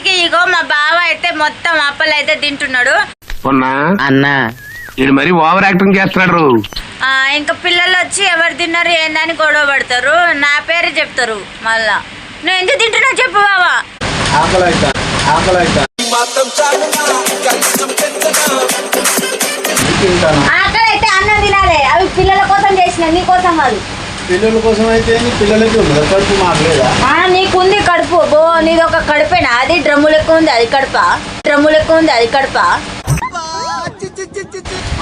వచ్చేసరికి ఇగో మా బావ అయితే మొత్తం అప్పలు అయితే తింటున్నాడు. అన్నా? ఇది మరి ఓవర్ యాక్టింగ్ చేస్తున్నాడు. ఆ, ఇంకా పిల్లలు వచ్చి ఎవరు తిన్నారు ఏందని గొడవ పడతారు. నా పేరే చెప్తారు మళ్ళా. నువ్వు ఎందుకు తింటున్నావు చెప్పు బావా. ఆకలి అయితే అన్నం తినాలి. అవి పిల్లల కోసం చేసిన నీ కోసం కాదు. పిల్లల కోసం అయితే? పిల్లలకి ఉంది కడుపు మాకు లేదా ఆ, నీకుంది కడుపు. బో నీది ఒక కడుపేనా? అది డ్రమ్ము లెక్క ఉంది అది కడుప? డ్రమ్ము లెక్క ఉంది అది కడుప?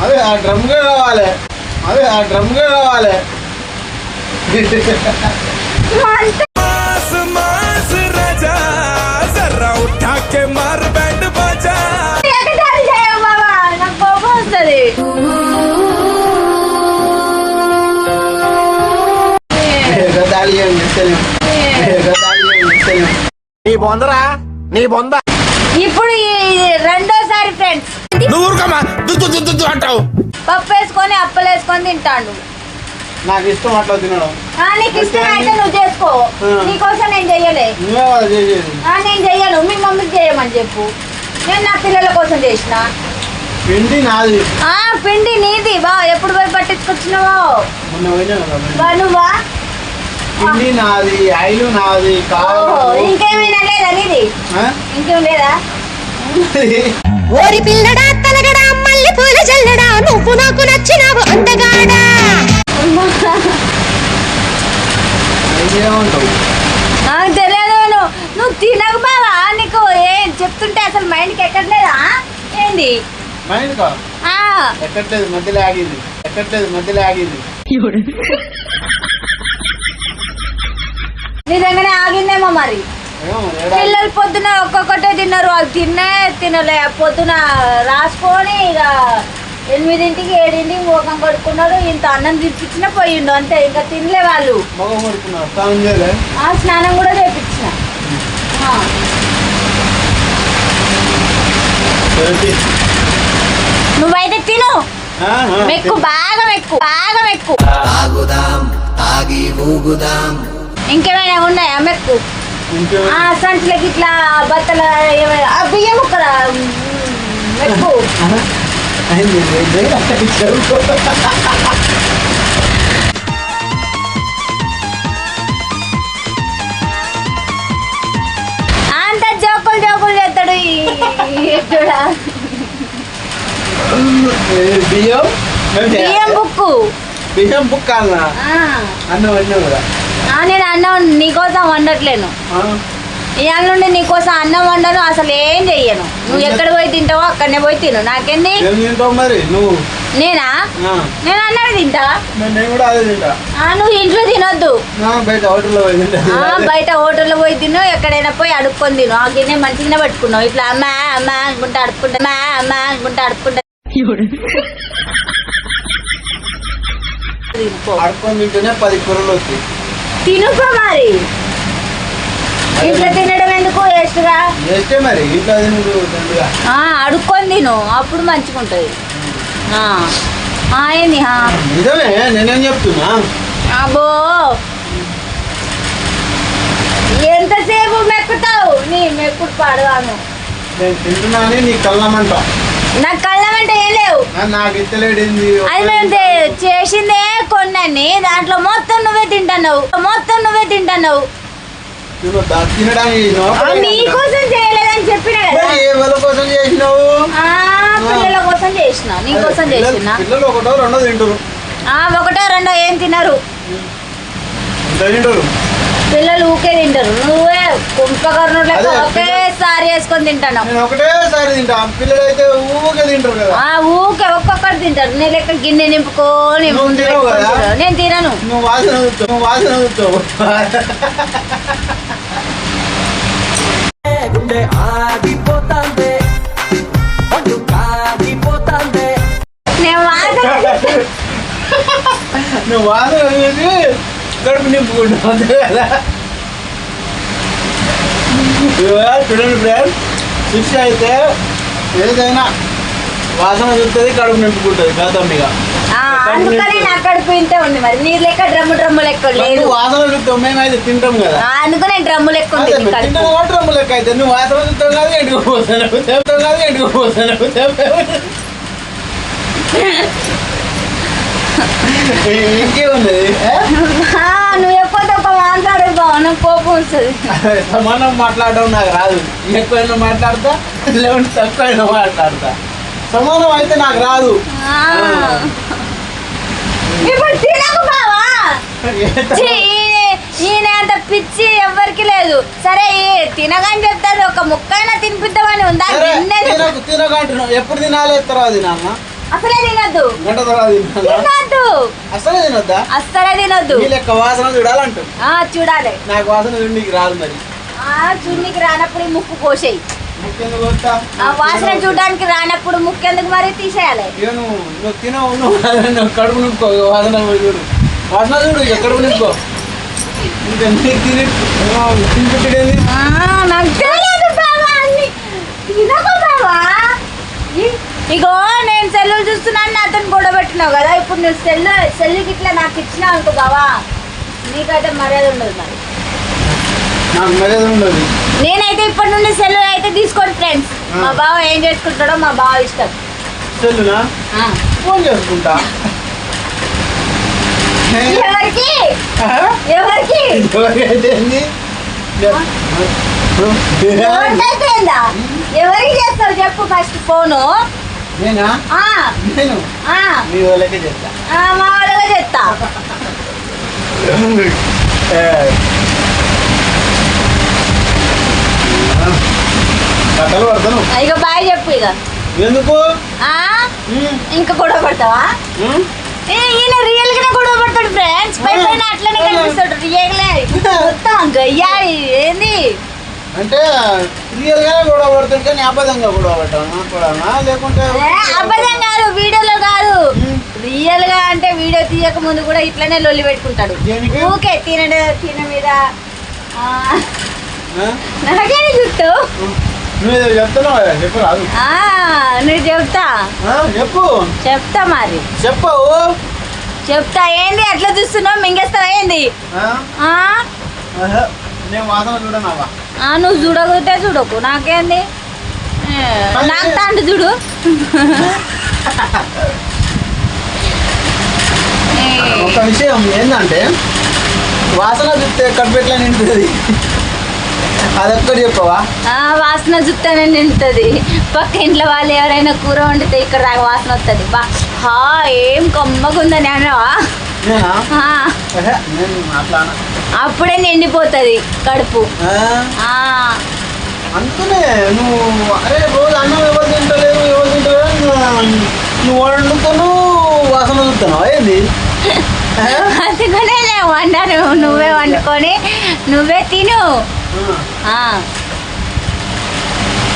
అదే ఆ డ్రమ్గా కావాలి. అదే ఆ డ్రమ్గా కావాలి. ఎగతాళి చేయకు బావా, నాకు కోపం వస్తది. బొందరా? నీ బొంద. ఇప్పుడు ఈ రెండోసారి ఫ్రెండ్స్ నువ్వు ఊరుకోమా దుద్దు దుద్దు దుద్దు అంటావు. పప్పు వేసుకొని అప్పలు వేసుకొని తింటాడు. నాకు ఇష్టం అట్లా తినడం. ఆ, నీకు ఇష్టం అయితే నువ్వు చేసుకో. నీకోసం నేను చెయ్యలే. నువ్వే కదా చేసేది. ఆ, నేను చెయ్యను. మీ మమ్మీకి చేయమని చెప్పు. నేను నా పిల్లల కోసం చేసిన. పిండి నాది. ఆ పిండి నీది. బా ఎప్పుడు పోయి పట్టించుకొచ్చినావో? మొన్న పోయినా కదా పిండి. బా నువ్వా? పిండి నాది ఆయిల్ నాది ఇంకేమైనా లేదా నీది ఇంకేం లేదా? ఓరి పిల్లడా తలగడా మల్లె పూల జల్లడా నువ్వు నాకు నచ్చినావు అందగాడా నాకు తెలియదు నువ్వు తినకు బావా నీకు ఏం చెప్తుంటే అసలు మైండ్కి ఎక్కట్లేదా? ఏంది? మైండ్ కా? ఆ, ఎక్కట్లేదు మధ్యలో ఆగింది. ఎక్కట్లేదు మధ్యలో ఆగింది. నిజంగానే ఆగిందేమో మరి. పిల్లలు పొద్దున ఒక్కొక్కటే తిన్నారు వాళ్ళు తిన్నే తినలే. పొద్దున రాసుకొని ఇక ఎనిమిదింటికి ఏడింటికి ముఖం కడుక్కున్నాడు ఇంత అన్నం తినిపించిన పోయిండు అంతే ఇంకా తినలే వాళ్ళు. ఆ స్నానం కూడా చేపించిన? నువ్వైతే తిను. మెక్కు బాగా మెక్కు బాగా మెక్కు. ఇంకేమైనా ఉన్నాయా మెక్కు సంచులకి ఇట్లా బట్టల ఏమైనా ఆ బియ్యం ఒక మెక్కు. అంత జోకులు జోకులు చేస్తాడు బియ్యం బియ్యం బుక్కు. బియ్యం బుక్ అన్న. అన్నం అన్నం ఆ, నేను అన్నం నీకోసం వండట్లేను. ఇవాళ నుండి నీకోసం అన్నం వండను అసలు ఏం చెయ్యను. నువ్వు ఎక్కడ పోయి తింటావో అక్కడనే పోయి తిను. నాకేంది? ఏం తింటావు మరి నువ్వు? నేనా? నేను అన్నది తింటా. నువ్వు ఇంట్లో తినొద్దు. బయట హోటల్లో పోయి తింటా. ఆ, బయట హోటల్లో పోయి తిను ఎక్కడైనా పోయి అడుక్కొని తిను. ఆ గిన్నె మంచిగానే పట్టుకున్నావు. ఇట్లా అమ్మా అమ్మా అనుకుంటా అడుక్కుంటా అమ్మా అమ్మా అనుకుంటా అడుక్కుంటా తినుకో. అడుకొని తింటేనే పది కూరలు వస్తాయి. తినుకో మరి. ఇంట్లో తినడం ఎందుకు వేస్ట్గా చేస్తే మరి ఇంట్లో దండుగా అడుక్కొని తిను అప్పుడు మంచిగా ఉంటుంది ఆ. ఆ, ఏంది ఆ. నిజమే నేనేం చెప్తున్నా? అబ్బో! ఎంతసేపు మెక్కుతావు? నీ మెక్కుడు పాడగాను నేను తింటున్నా అని నీ కళ్ళమంట నాకు కళ్ళం అంటే ఏం లేవు. ఆ, నాకు ఇత్తలేడింది అది మేము తే- చేసిందే కొన్ని దాంట్లో మొత్తం నువ్వే తింటున్నావు. మొత్తం నువ్వే తింటున్నావు. నీకోసం చేయలేదని చెప్పిన కోసం చేసినావు? పిల్లల కోసం చేసిన నీకోసం చేసిన. ఒకటో రెండో తింటారు ఆ, ఒకటో రెండో ఏం తినరు. పిల్లలు ఊకే తింటారు. నువ్వే అదే, ఒకేసారి వేసుకొని నేను ఒకటేసారి తింటా. పిల్లలు అయితే ఊకే తింటారు కదా. ఆ ఊకే ఒక్కొక్కటి తింటారు. నీ లెక్క గిన్నె నింపుకొని. నేను తినను. నువ్వు వాసన చూస్తావు నువ్వు వాసన చూస్తావు నేను వాసన నువ్వు వాసన కడుపు నింపుకుంటావు అంతే కదా చూడండి ఫ్రెండ్ శిక్ష అయితే ఏదైనా వాసన చూస్తుంది కడుపు నింపుకుంటుంది గతం ఇక అందుకని నా కడుపు ఇంతే ఉంది మరి. నీ లెక్క డ్రమ్ము డ్రమ్ము లెక్క లేదు. వాసన చూస్తావు మేమైతే తింటాం కదా. ఆ, అందుకని డ్రమ్ము లెక్క ఉంది డ్రమ్ము లెక్క అయితే నువ్వు వాసన చూస్తావు కాదు ఎండుకు పోతాను చెప్తావు కాదు ఎండుకు నువ్వు ఎప్పుడు ఒక మాట్లాడే బావ నాకు కోపం వస్తుంది సమానం మాట్లాడడం నాకు రాదు. ఎక్కువైనా మాట్లాడతా లేకుంటే తక్కువైనా మాట్లాడతా. సమానం అయితే నాకు రాదు. ఆ. ఇప్పుడు తినకు బావా? ఛీ, ఈయన- ఈయన అంత పిచ్చి ఎవ్వరికి లేదు. సరే తినగాని చెప్తాడు ఒక ముక్కైనా తినిపిద్దామని ఉందా? తినకు తినకంటున్నావు ఎప్పుడు తినాలి? తర్వాత తినాలన్నా అసలే తినద్దు. గంట తినద్దు. అసలే తినొద్దా? అస్సలే తినద్దు. నీ లెక్క వాసన చూడాలంటు. ఆ చూడాలి. నాకు వాసన చూడడానికి రాదు మరి. ఆ చున్నీకి రానప్పుడు ముక్కు కోసేయి ఆ వాసన చూడడానికి రానప్పుడు ముక్కు ఎందుకు మరి తీసేయాలి. నువ్వు నువ్వు తినవు నువ్వు కడుపు నింపుకో వాసన చూడు. వాసన చూడు కడుపు నింపుకో. నీకు తెలియదు అన్ని. తినకు ఇ- ఇగో నేను సెల్లు చూస్తున్నాను నాతో గొడవ పెట్టినావు కదా. ఇప్పుడు నువ్వు సెల్లు సెల్లుకి ఇట్లా నాకు ఇచ్చినావు అనుకో బావా నీకైతే మర్యాద ఉండదు మరి. నేనైతే ఇప్పటి నుండి సెల్లు అయితే తీసుకోండి ఫ్రెండ్స్ మా బావ ఏం చేసుకుంటాడో మా బావ ఇష్టం. ఫోన్ చేసుకుంటా. ఎవరికి? ఎవరికి? ఎవరికి చేస్తావు చెప్పు ఫస్ట్ ఫోను నేనా? మీ వాళ్ళకే చెప్తా. మా పడతాను. ఇక బాయ్ చెప్పు ఇక ఎందుకు? ఇంకా గొడవ పడతావా? ఈయన రియల్ గానే గొడవ పడతాడు ఫ్రెండ్స్ పై పైన అట్లనే కనిపిస్తాడు. రియల్ మొత్తం గయ్యాలి. ఏంది? అంటే రియల్ గానే గొడవ పడతాను కానీ అబద్ధంగా గొడవ పడ్డాను లేకుంటే అబద్ధం కాదు వీడియోలో కాదు. రియల్గా అంటే వీడియో తీయక ముందు కూడా ఇట్లనే లొల్లి పెట్టుకుంటాడు? ఊకే తినడ తిన మీద? నాకే చుట్టూ చెప్తున్నావు? చెప్పు రాదు. నువ్వు చెప్తా. చెప్పు. చెప్తా మరి. చెప్పవు చెప్తా ఏంది? అట్లా చూస్తున్నావు? మింగేస్తావా ఏంది? నేను వాసన చూడనావా? నువ్వు చూడకపోతే చూడకు. నాకేంది? నాకు తాండు చూడు. ఒక విషయం ఏంటంటే వాసన చూస్తే కట్పెట్లా నింటుంది అదొక్కటి చెప్పవా? వాసన చూస్తేనే నింటుంది పక్క ఇంట్లో వాళ్ళు ఎవరైనా కూర వండితే ఇక్కడ దాకా వాసన వస్తుంది. బా హా ఏం కమ్మగుందని అనవా అప్పుడే నిండిపోతుంది కడుపు. అందుకనే నువ్వు అరే రోజు అన్నం ఎవరు తింటలేరు ఎవరు తింటలేరు నువ్వు- వండుతాను వాసన చూస్తాను ఏంది? అందుకనే వండాను. నువ్వే వండుకొని నువ్వే తిను.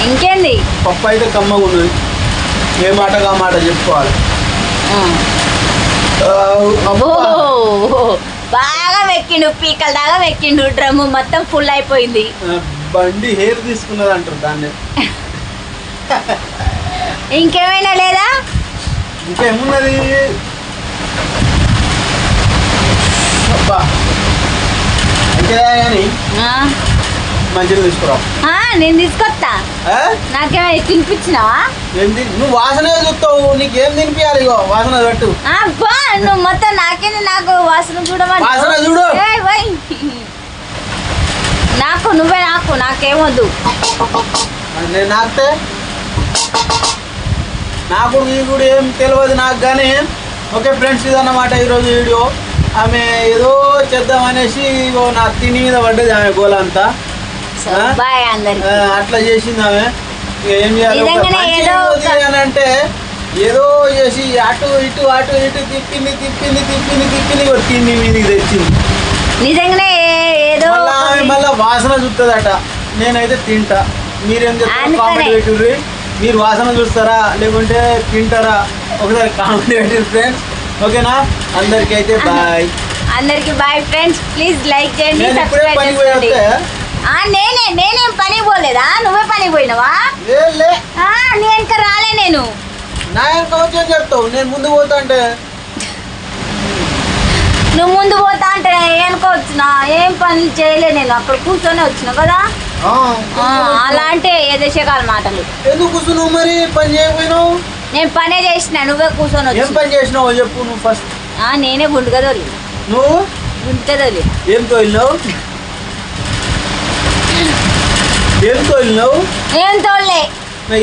ఇంకేంది? పప్పు అయితే కమ్మగా ఉన్నది. ఏ మాట ఆ మాట చెప్పుకోవాలి. బాగా వెక్కిండు పీకల దాకా వెక్కిండు డ్రమ్ము మొత్తం ఫుల్ అయిపోయింది. బండి హెయిర్ తీసుకున్నది అంటారు దాన్ని. ఇంకేమైనా లేదా? ఇంకేమున్నది? అబ్బా. కానీ? మంచిగా తీసుకురా. ఆ, నేను తీసుకొస్తా ఆ? నాకేమైనా తినిపించినావా? నువ్వు వాసనే చూస్తావు నీకేం తినిపించాలి ఇగో? వాసన పెట్టు. ఆ, బా నువ్వు మొత్తం నాకేంది నాకు వాసన చూడమని వాసన చూడు. నాకు నువ్వే నాకు నాకేమొద్దు నేను నాకితే? నాకు నీ కూడా ఏం తెలియదు నాకు కానీ ఓకే ఫ్రెండ్స్ ఇదన్నమాట ఈరోజు వీడియో. ఆమె ఏదో చేద్దాం అనేసి ఇగో నా తిని మీద పడ్డది ఆమె గోల అట్లా చేసింది ఆమె ఏం చేయాలి? మంచి ఏదో చేసి అటు ఇటు అటు ఇటు తిప్పింది తిప్పింది తిప్పింది తిప్పింది కొట్టింది మీదికి తెచ్చింది. నిజంగానే ఏదో ఆమె మళ్ళా వాసన చూస్తుందట నేనైతే తింటా. మీరేం చెప్తారు అందుకనే. కామెంట్ పెట్టుర్రి. మీరు వాసన చూస్తారా? లేకుంటే తింటారా? ఒకసారి కామెంట్ ఫ్రెండ్స్. ఓకేనా? అందరికి అయితే బాయ్. అందరికి బాయ్ ఫ్రెండ్స్. ప్లీజ్ లైక్ చేయండి సబ్స్క్రైబ్ చేసుకోండి. నేనే నేనేం పని పోలేదా? నువ్వే పని పోయినావా? ఏ లే. ఆ, నీ వెనక రాలే నేను. నా వెనక వచ్చి ఏం చెప్తావు. నేను ముందు పోతా అంటే? నువ్వు ముందు పోతా అంటే వెనక వచ్చిన? ఏం పనులు చేయలే నేను. అక్కడ కూర్చొని వచ్చిన కదా? అలాంటి ఎదశకాల మాటలు. ఎందుకు కూర్చున్నావు మరి? పని చేయకపోయినావు? నేను పనే చేసిన. నువ్వే కూర్చొని ఏం పని చేసినావు చెప్పు నువ్వు ఫస్ట్ ఆ, నేనే గుండుగా తోలి నువ్వు? గుంటుగా తోలి ఏం తోలినావు? ఏం తోలినావు? ఏం తోలే.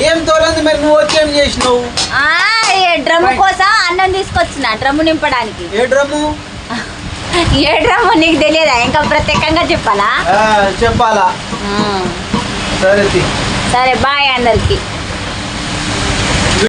ఏం తోలంది మరి నువ్వు వచ్చి ఏం చేసినావు? డ్రమ్ము కోసం అన్నం తీసుకొచ్చిన డ్రమ్ము నింపడానికి. ఏ డ్రమ్ము? ఏ డ్రమ్ము నీకు తెలియదా? ఇంకా ప్రత్యేకంగా చెప్పాలా? చెప్పాలా. సరే. సరే బాయ్ అందరికి.